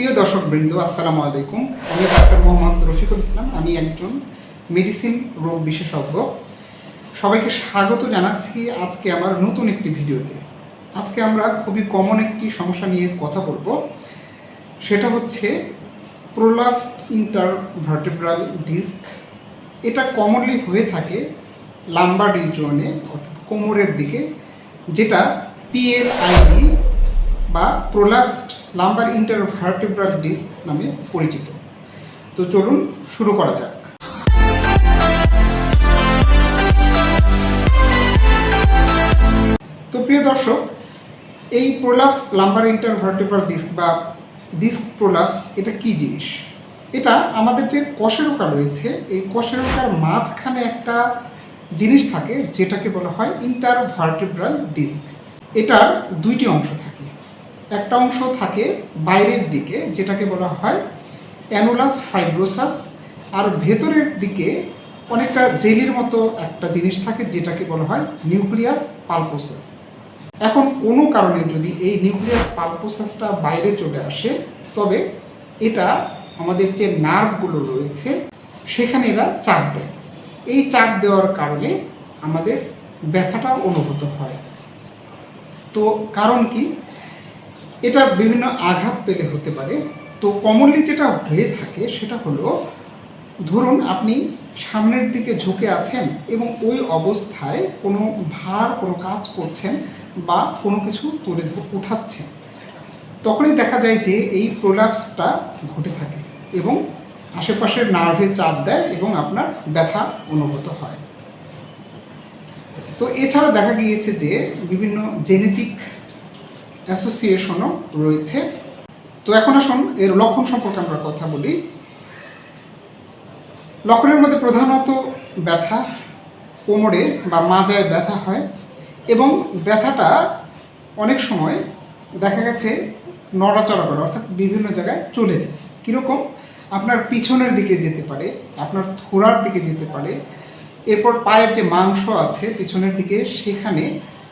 প্রিয় দর্শক বৃন্দ আসসালামু আলাইকুম। আমি ডাক্তার মোহাম্মদ রফিকুল ইসলাম। আমি একজন মেডিসিন রোগ বিশেষজ্ঞ। সবাইকে স্বাগত জানাচ্ছি আজকে আমার নতুন একটি ভিডিওতে। আজকে আমরা খুবই কমন একটি সমস্যা নিয়ে কথা বলব। সেটা হচ্ছে প্রোলাপস ইন্টারভার্টেব্রাল ডিস্ক এটা কমনলি হয়ে থাকে লাম্বার রিজনে অর্থাৎ কোমরের দিকে, যেটা পিএলআইডি বা প্রোলাপসড লাম্বার ইন্টারভার্টেব্রাল ডিস্ক নামে পরিচিত। তো চলুন শুরু করা যাক। তো প্রিয় দর্শক, এই প্রোলাপস লাম্বার ইন্টারভার্টেব্রাল ডিস্ক বা ডিস্ক প্রোলাপস এটা কি জিনিস? এটা আমাদের যে কশেরোকা রয়েছে, এই কশেরোকার মাঝখানে একটা জিনিস থাকে, যেটাকে বলা হয় ইন্টারভার্টেব্রাল ডিস্ক এটার দুইটি অংশ থাকে। একটা অংশ থাকে বাইরের দিকে, যেটাকে বলা হয় অ্যানুলাস ফাইব্রোসাস, আর ভেতরের দিকে অনেকটা জেলির মতো একটা জিনিস থাকে, যেটাকে বলা হয় নিউক্লিয়াস পালপোসাস। এখন কোনো কারণে যদি এই নিউক্লিয়াস পালপোসাসটা বাইরে চলে আসে, তবে এটা আমাদের যে নার্ভগুলো রয়েছে, সেখানে এরা চাপ দেয়। এই চাপ দেওয়ার কারণে আমাদের ব্যথাটা অনুভূত হয়। তো কারণ কি? এটা বিভিন্ন আঘাত পেলে হতে পারে। তো কমনলি যেটা হয়ে থাকে সেটা হলো, ধরুন আপনি সামনের দিকে ঝুঁকে আছেন এবং ওই অবস্থায় কোনো ভার, কোনো কাজ করছেন বা কোনো কিছু তুলে উঠাচ্ছেন। তখনই দেখা যায় যে এই প্রোলাপসটা ঘটে থাকে এবং আশেপাশের নার্ভে চাপ দেয় এবং আপনার ব্যথা অনুভূত হয়। তো এছাড়া দেখা গিয়েছে যে বিভিন্ন জেনেটিক অ্যাসোসিয়েশনও রয়েছে। তো এখন আসুন, এর লক্ষণ সম্পর্কে আমরা কথা বলি। লক্ষণের মধ্যে প্রধানত ব্যথা, কোমরে বা মাজায় ব্যথা হয় এবং ব্যথাটা অনেক সময় দেখা গেছে নড়াচড়া করে, অর্থাৎ বিভিন্ন জায়গায় চলে যায়। কীরকম? আপনার পিছনের দিকে যেতে পারে, আপনার থোড়ার দিকে যেতে পারে, এরপর পায়ের যে মাংস আছে পিছনের দিকে, সেখানে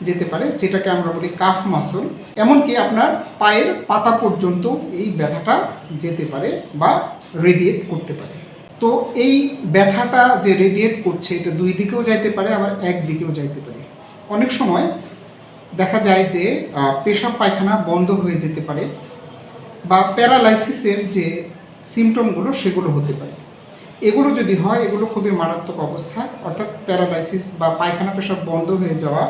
যেতে পারে, যেটাকে আমরা বলি কাফ মাসল এমনকি আপনার পায়ের পাতা পর্যন্ত এই ব্যথাটা যেতে পারে বা রেডিয়েট করতে পারে। তো এই ব্যথাটা যে রেডিয়েট করছে, এটা দুই দিকেও যাইতে পারে, আবার এক দিকেও যাইতে পারে। অনেক সময় দেখা যায় যে পেশাব পায়খানা বন্ধ হয়ে যেতে পারে বা প্যারালাইসিসের যে সিমটমগুলো সেগুলো হতে পারে। এগুলো যদি হয়, এগুলো খুবই মারাত্মক অবস্থা, অর্থাৎ প্যারালাইসিস বা পায়খানা পেশাব বন্ধ হয়ে যাওয়া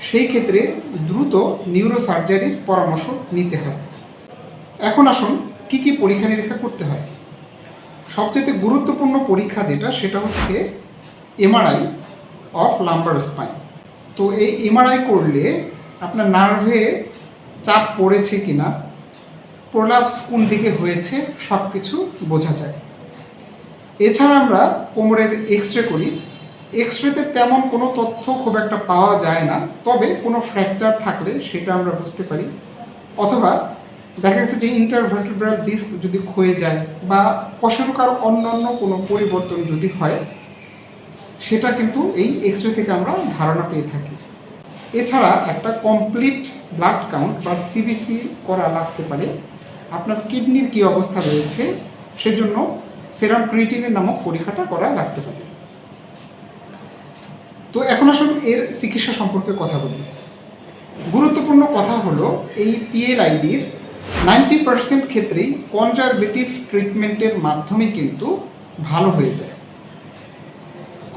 সেই ক্ষেত্রে দ্রুত নিউরো সার্জারির পরামর্শ নিতে হয়। এখন আসুন, কি কি পরীক্ষা নিরীক্ষা করতে হয়? সবচেয়ে গুরুত্বপূর্ণ পরীক্ষা যেটা, সেটা হচ্ছে এমআরআই অফ লাম্বার স্পাইন তো এই এমআরআই করলে আপনার নার্ভে চাপ পড়েছে কিনা প্রলাপস কোন দিকে হয়েছে সব কিছু বোঝা যায়। এছাড়া আমরা কোমরের এক্স রে করি এক্স রেতে তেমন কোনো তথ্য খুব একটা পাওয়া যায় না, তবে কোনো ফ্র্যাকচার থাকলে সেটা আমরা বুঝতে পারি। অথবা দেখা গেছে যে ইন্টারভার্টিব্রাল ডিস্ক যদি ক্ষয়ে যায় বা কশেরুকার অন্যান্য কোনো পরিবর্তন যদি হয়, সেটা কিন্তু এই এক্স রে থেকে আমরা ধারণা পেয়ে থাকি। এছাড়া একটা কমপ্লিট ব্লাড কাউন্ট বা সিবিসি করা লাগতে পারে। আপনার কিডনির কী অবস্থা রয়েছে, সেজন্য সেরাম ক্রিটিনের নামক পরীক্ষাটা করা লাগতে পারে। তো এখন আসুন এর চিকিৎসা সম্পর্কে কথা বলি। গুরুত্বপূর্ণ কথা হলো এই পিএলআইডির নাইনটি পার্সেন্ট ক্ষেত্রেই কনজারভেটিভ ট্রিটমেন্টের মাধ্যমে কিন্তু ভালো হয়ে যায়।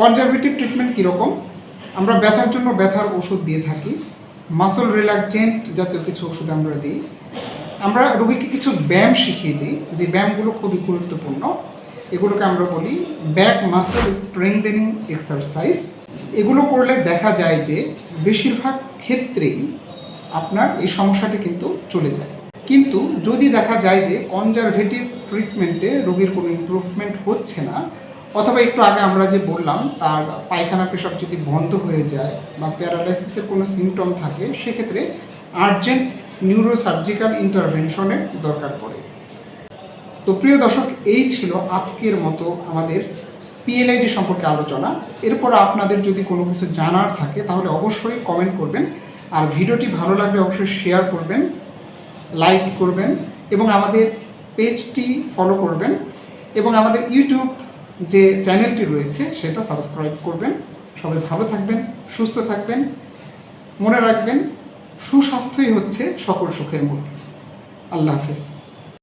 কনজারভেটিভ ট্রিটমেন্ট কীরকম? আমরা ব্যথার জন্য ব্যথার ওষুধ দিয়ে থাকি মাসল রিল্যাক্সেন্ট জাতীয় কিছু ওষুধ আমরা দিই। আমরা রোগীকে কিছু ব্যায়াম শিখিয়ে দিই, যে ব্যায়ামগুলো খুবই গুরুত্বপূর্ণ। এগুলোকে আমরা বলি ব্যাক মাসল স্ট্রেংথেনিং এক্সারসাইজ এগুলো করলে দেখা যায় যে বেশিরভাগ ক্ষেত্রেই আপনার এই সমস্যাটি কিন্তু চলে যায়। কিন্তু যদি দেখা যায় যে কনজারভেটিভ ট্রিটমেন্টে রোগীর কোনো ইম্প্রুভমেন্ট হচ্ছে না, অথবা একটু আগে আমরা যে বললাম, তার পায়খানা পেশাব যদি বন্ধ হয়ে যায় বা প্যারালাইসিসের কোনো সিমটম থাকে, সেক্ষেত্রে আর্জেন্ট নিউরোসার্জিক্যাল ইন্টারভেনশনের দরকার পড়ে। তো প্রিয় দর্শক, এই ছিল আজকের মতো আমাদের পিএলআইডি সম্পর্কে আলোচনা। এরপর আপনাদের যদি কোনো কিছু জানার থাকে, তাহলে অবশ্যই কমেন্ট করবেন। আর ভিডিওটি ভালো লাগলে অবশ্যই শেয়ার করবেন লাইক করবেন, এবং আমাদের পেজটি ফলো করবেন, এবং আমাদের ইউটিউব যে চ্যানেলটি রয়েছে, সেটা সাবস্ক্রাইব করবেন। সবাই ভালো থাকবেন, সুস্থ থাকবেন, মনে রাখবেন, সুস্বাস্থ্যই হচ্ছে সকল সুখের মূল। আল্লাহ হাফিজ।